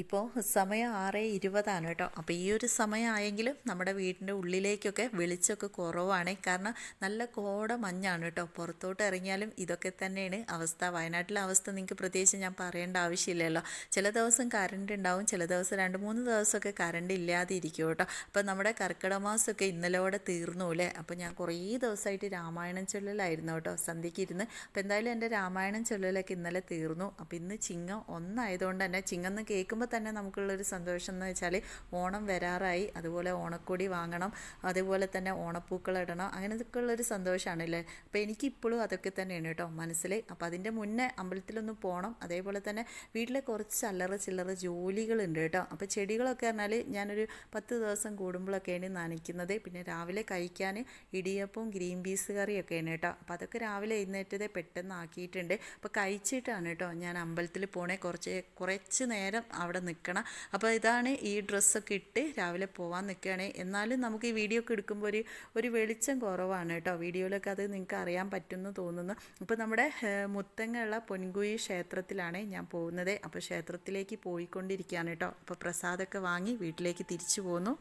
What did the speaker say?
ഇപ്പോൾ സമയം ആറ് ഇരുപതാണ് കേട്ടോ. അപ്പോൾ ഈ ഒരു സമയമായെങ്കിലും നമ്മുടെ വീടിന്റെ ഉള്ളിലേക്കൊക്കെ വെളിച്ചമൊക്കെ കുറവാണ്. കാരണം നല്ല കോട മഞ്ഞാണ് കേട്ടോ. പുറത്തോട്ട് ഇറങ്ങിയാലും ഇതൊക്കെ തന്നെയാണ് അവസ്ഥ. വയനാട്ടിലെ അവസ്ഥ നിങ്ങൾക്ക് പ്രത്യേകിച്ച് ഞാൻ പറയേണ്ട ആവശ്യമില്ലല്ലോ. ചില ദിവസം കറണ്ട് ഉണ്ടാവും ചില ദിവസം രണ്ട് മൂന്ന് ദിവസമൊക്കെ കറണ്ട് ഇല്ലാതെ ഇരിക്കും കേട്ടോ. അപ്പോൾ നമ്മുടെ കർക്കിടക മാസമൊക്കെ ഇന്നലോടെ തീർന്നു അല്ലേ? അപ്പോൾ ഞാൻ കുറേ ദിവസമായിട്ട് രാമായണം ചൊല്ലലായിരുന്നു കേട്ടോ. സന്ധ്യയ്ക്ക് ഇരുന്ന്. അപ്പോൾ എന്തായാലും എന്റെ രാമായണം ചൊല്ലലൊക്കെ ഇന്നലെ തീർന്നു. അപ്പോൾ ഇന്ന് ചിങ്ങം ഒന്നായതുകൊണ്ട് തന്നെ ചിങ്ങം എന്ന് കേൾക്കുമ്പോൾ തന്നെ നമുക്കുള്ളൊരു സന്തോഷം എന്ന് വെച്ചാൽ ഓണം വരാറായി അതുപോലെ ഓണക്കൊടി വാങ്ങണം അതുപോലെ തന്നെ ഓണപ്പൂക്കൾ ഇടണം അങ്ങനെയൊക്കെ ഉള്ളൊരു സന്തോഷമാണല്ലേ അപ്പോൾ എനിക്കിപ്പോഴും അതൊക്കെ തന്നെയാണ് കേട്ടോ മനസ്സിൽ അപ്പോൾ അതിന്റെ മുന്നേ അമ്പലത്തിലൊന്ന് പോകണം അതേപോലെ തന്നെ വീട്ടിലെ കുറച്ച് ചല്ലറ ചില്ലറ ജോലികളുണ്ട് കേട്ടോ. അപ്പോൾ ചെടികളൊക്കെ പറഞ്ഞാൽ ഞാനൊരു പത്ത് ദിവസം കൂടുമ്പോഴൊക്കെയാണ് നനയ്ക്കുന്നത്. പിന്നെ രാവിലെ കഴിക്കാൻ ഇടിയപ്പവും ഗ്രീൻ പീസ് കറിയൊക്കെയാണ് കേട്ടോ. അപ്പോൾ അതൊക്കെ രാവിലെ എഴുന്നേറ്റതേ പെട്ടെന്ന് ആക്കിയിട്ടുണ്ട് അപ്പോൾ കഴിച്ചിട്ടാണ് കേട്ടോ ഞാൻ അമ്പലത്തിൽ പോണേ. കുറച്ച് കുറച്ച് നേരം അവിടെ നിൽക്കണം. അപ്പോൾ ഇതാണ് ഈ ഡ്രസ്സൊക്കെ ഇട്ട് രാവിലെ പോകാൻ നിൽക്കുകയാണ്. എന്നാലും നമുക്ക് ഈ വീഡിയോ ഒക്കെ എടുക്കുമ്പോൾ ഒരു ഒരു വെളിച്ചം കുറവാണ് കേട്ടോ. വീഡിയോയിലൊക്കെ അത് നിങ്ങൾക്ക് അറിയാൻ പറ്റുമെന്ന് തോന്നുന്നു. ഇപ്പോൾ നമ്മുടെ മുത്തങ്ങയുള്ള പൊൻകുഴി ക്ഷേത്രത്തിലാണ് ഞാൻ പോകുന്നത്. അപ്പോൾ ക്ഷേത്രത്തിലേക്ക് പോയിക്കൊണ്ടിരിക്കുകയാണ് കേട്ടോ. അപ്പോൾ പ്രസാദമൊക്കെ വാങ്ങി വീട്ടിലേക്ക് തിരിച്ചു പോന്നു.